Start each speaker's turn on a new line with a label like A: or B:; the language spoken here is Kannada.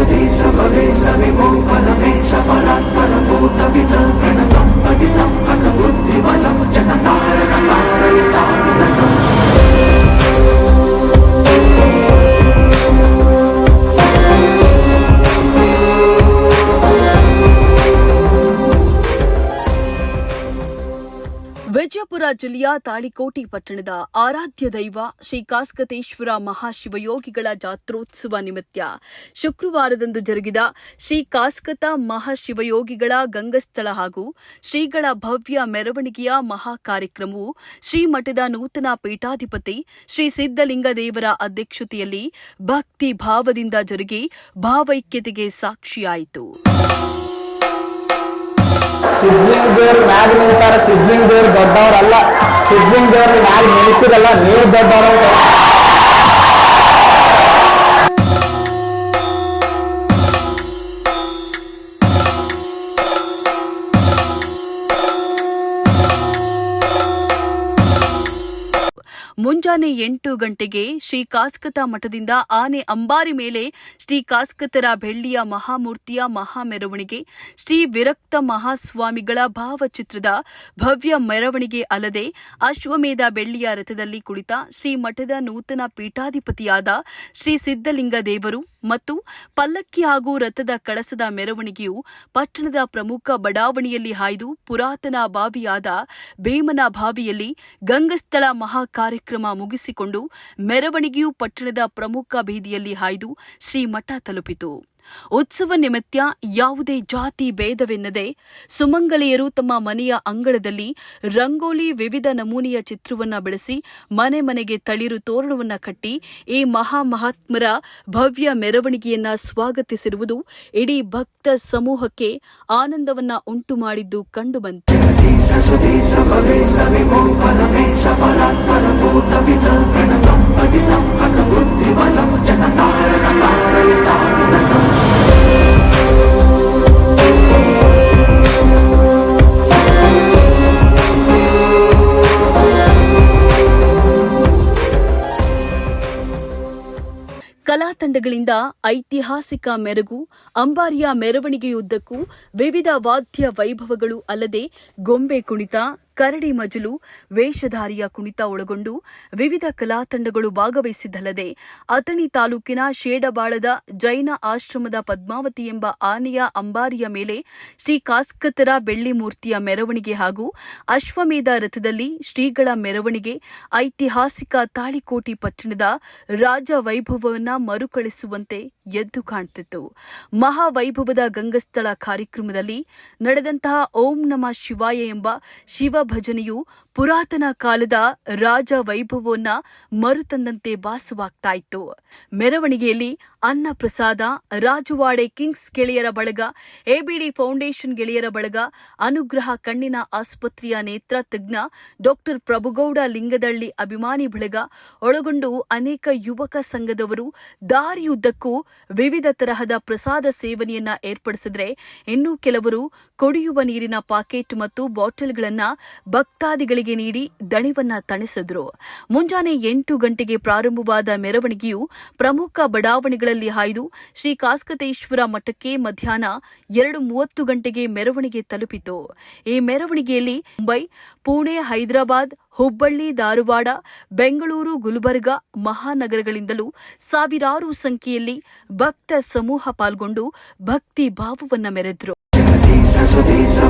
A: సదేశ భవేశ విభో పరమేశ పరాత్పరభూత విత ప్రణతం పగితం అత బుద్ధిబలం జనతారణ
B: ವಿಜಯಪುರ ಜಿಲ್ಲೆಯ ತಾಳಿಕೋಟಿ ಪಟ್ಟಣದ ಆರಾಧ್ಯ ದೈವ ಶ್ರೀ ಕಾಸ್ಕತೇಶ್ವರ ಮಹಾಶಿವಯೋಗಿಗಳ ಜಾತ್ರೋತ್ಸವ ನಿಮಿತ್ತ ಶುಕ್ರವಾರದಂದು ಜರುಗಿದ ಶ್ರೀ ಕಾಸ್ಕತ ಮಹಾಶಿವಯೋಗಿಗಳ ಗಂಗಸ್ಥಳ ಹಾಗೂ ಶ್ರೀಗಳ ಭವ್ಯ ಮೆರವಣಿಗೆಯ ಮಹಾ ಕಾರ್ಯಕ್ರಮವು ಶ್ರೀಮಠದ ನೂತನ ಪೀಠಾಧಿಪತಿ ಶ್ರೀ ಸಿದ್ದಲಿಂಗ ದೇವರ ಅಧ್ಯಕ್ಷತೆಯಲ್ಲಿ ಭಕ್ತಿ ಭಾವದಿಂದ ಜರುಗಿ ಭಾವೈಕ್ಯತೆಗೆ ಸಾಕ್ಷಿಯಾಯಿತು.
C: ದೇವ್ರ ಮ್ಯಾಗ ದೊಡ್ಡವ್ರಲ್ಲ. ಸಿದ್ಲಿಂಗ್ ದೇವ್ರ ಮ್ಯಾಗ ನಿಲ್ಲಿಸಿರಲ್ಲ ನೀವು ದೊಡ್ಡವ್ರ
B: ಮುಂಜಾನೆ ಎಂಟು ಗಂಟೆಗೆ ಶ್ರೀ ಕಾಸ್ಕತ ಮಠದಿಂದ ಆನೆ ಅಂಬಾರಿ ಮೇಲೆ ಶ್ರೀ ಕಾಸ್ಕತರ ಬೆಳ್ಳಿಯ ಮಹಾಮೂರ್ತಿಯ ಮಹಾ ಮೆರವಣಿಗೆ ಶ್ರೀ ವಿರಕ್ತ ಮಹಾಸ್ವಾಮಿಗಳ ಭಾವಚಿತ್ರದ ಭವ್ಯ ಮೆರವಣಿಗೆ ಅಲ್ಲದೆ ಅಶ್ವಮೇಧ ಬೆಳ್ಳಿಯ ರಥದಲ್ಲಿ ಕುಳಿತ ಶ್ರೀ ಮಠದ ನೂತನ ಪೀಠಾಧಿಪತಿಯಾದ ಶ್ರೀ ಸಿದ್ದಲಿಂಗ ದೇವರು ಮತ್ತು ಪಲ್ಲಕ್ಕಿ ಹಾಗೂ ರಥದ ಕಳಸದ ಮೆರವಣಿಗೆಯು ಪಟ್ಟಣದ ಪ್ರಮುಖ ಬಡಾವಣೆಯಲ್ಲಿ ಹಾಯ್ದು ಪುರಾತನ ಬಾವಿಯಾದ ಭೀಮನ ಬಾವಿಯಲ್ಲಿ ಗಂಗಸ್ಥಳ ಮಹಾ ಕಾರ್ಯಕ್ರಮ ಮುಗಿಸಿಕೊಂಡು ಮೆರವಣಿಗೆಯು ಪಟ್ಟಣದ ಪ್ರಮುಖ ಬೀದಿಯಲ್ಲಿ ಹಾಯ್ದು ಶ್ರೀಮಠ ತಲುಪಿತು. ಉತ್ಸವ ನಿಮಿತ್ತ ಯಾವುದೇ ಜಾತಿ ಭೇದವೆನ್ನದೆ ಸುಮಂಗಲಿಯರು ತಮ್ಮ ಮನೆಯ ಅಂಗಳದಲ್ಲಿ ರಂಗೋಲಿ ವಿವಿಧ ನಮೂನೆಯ ಚಿತ್ರವನ್ನ ಬೆಳೆಸಿ ಮನೆ ಮನೆಗೆ ತಳಿರು ತೋರಣವನ್ನ ಕಟ್ಟಿ ಈ ಮಹಾ ಮಹಾತ್ಮರ ಭವ್ಯ ಮೆರವಣಿಗೆಯನ್ನ ಸ್ವಾಗತಿಸಿರುವುದು ಇಡೀ ಭಕ್ತ ಸಮೂಹಕ್ಕೆ ಆನಂದವನ್ನ ಉಂಟು ಮಾಡಿದ್ದು ಕಂಡುಬಂತು ಕಲಾ ತಂಡಗಳಿಂದ ಐತಿಹಾಸಿಕ ಮೆರಗು ಅಂಬಾರಿಯ ಮೆರವಣಿಗೆಯುದ್ದಕ್ಕೂ ವಿವಿಧ ವಾದ್ಯ ವೈಭವಗಳು ಅಲ್ಲದೆ ಗೊಂಬೆ ಕುಣಿತ ಕರಡಿ ಮಜಲು, ವೇಷಧಾರಿಯ ಕುಣಿತ ಒಳಗೊಂಡು ವಿವಿಧ ಕಲಾತಂಡಗಳು ಭಾಗವಹಿಸಿದ್ದಲ್ಲದೆ ಅಥಣಿ ತಾಲೂಕಿನ ಶೇಡಬಾಳದ ಜೈನ ಆಶ್ರಮದ ಪದ್ಮಾವತಿ ಎಂಬ ಆನೆಯ ಅಂಬಾರಿಯ ಮೇಲೆ ಶ್ರೀ ಕಾಸ್ಕತರ ಬೆಳ್ಳಿ ಮೂರ್ತಿಯ ಮೆರವಣಿಗೆ ಹಾಗೂ ಅಶ್ವಮೇಧ ರಥದಲ್ಲಿ ಶ್ರೀಗಳ ಮೆರವಣಿಗೆ ಐತಿಹಾಸಿಕ ತಾಳಿಕೋಟಿ ಪಟ್ಟಣದ ರಾಜ ವೈಭವವನ್ನು ಮರುಕಳಿಸುವಂತೆ ಎದ್ದು ಕಾಣುತ್ತಿತ್ತು ಮಹಾವೈಭವದ ಗಂಗಸ್ಥಳ ಕಾರ್ಯಕ್ರಮದಲ್ಲಿ ನಡೆದಂತಹ ಓಂ ನಮ ಶಿವಾಯ ಎಂಬ ಶಿವ ಭಜನೆಯು ಪುರಾತನ ಕಾಲದ ರಾಜ ವೈಭವವನ್ನ ಮರುತಂದಂತೆ ಭಾಸವಾಗ್ತಾ ಇತ್ತು ಮೆರವಣಿಗೆಯಲ್ಲಿ ಅನ್ನ ಪ್ರಸಾದ ರಾಜವಾಡೆ ಕಿಂಗ್ಸ್ ಗೆಳೆಯರ ಬಳಗ, ಎಬಿಡಿ ಫೌಂಡೇಶನ್ ಗೆಳೆಯರ ಬಳಗ, ಅನುಗ್ರಹ ಕಣ್ಣಿನ ಆಸ್ಪತ್ರೆಯ ನೇತ್ರ ತಜ್ಞ, ಡಾಕ್ಟರ್ ಪ್ರಭುಗೌಡ ಲಿಂಗದಳ್ಳಿ ಅಭಿಮಾನಿ ಬಳಗ, ಒಳಗೊಂಡು ಅನೇಕ ಯುವಕ ಸಂಘದವರು ದಾರಿಯುದ್ದಕ್ಕೂ ವಿವಿಧ ತರಹದ ಪ್ರಸಾದ ಸೇವನೆಯನ್ನ ಏರ್ಪಡಿಸಿದ್ರೆ, ಇನ್ನೂ ಕೆಲವರು ಕುಡಿಯುವ ನೀರಿನ ಪಾಕೆಟ್ ಮತ್ತು ಬಾಟಲ್ಗಳನ್ನ ಭಕ್ತಾದಿಗಳಿಗೆ ನೀಡಿ ದಣಿವನ್ನ ತಣಿಸಿದ್ರು. ಮುಂಜಾನೆ ಎಂಟು ಗಂಟೆಗೆ ಪ್ರಾರಂಭವಾದ ಮೆರವಣಿಗೆಯು ಪ್ರಮುಖ ಬಡಾವಣೆಗಳಲ್ಲಿ ಹಾಯ್ದು ಶ್ರೀ ಕಾಸ್ಕತೇಶ್ವರ ಮಠಕ್ಕೆ ಮಧ್ಯಾಹ್ನ ಎರಡು ಮೂವತ್ತು ಗಂಟೆಗೆ ಮೆರವಣಿಗೆ ತಲುಪಿತು. ಈ ಮೆರವಣಿಗೆಯಲ್ಲಿ ಮುಂಬೈ, ಪುಣೆ, ಹೈದರಾಬಾದ್, ಹುಬ್ಬಳ್ಳಿ, ಧಾರವಾಡ, ಬೆಂಗಳೂರು, ಗುಲ್ಬರ್ಗಾ ಮಹಾನಗರಗಳಿಂದಲೂ ಸಾವಿರಾರು ಸಂಖ್ಯೆಯಲ್ಲಿ ಭಕ್ತ ಸಮೂಹ ಪಾಲ್ಗೊಂಡು ಭಕ್ತಿ ಭಾವವನ್ನು ಮೆರೆದರು.
A: सुधीश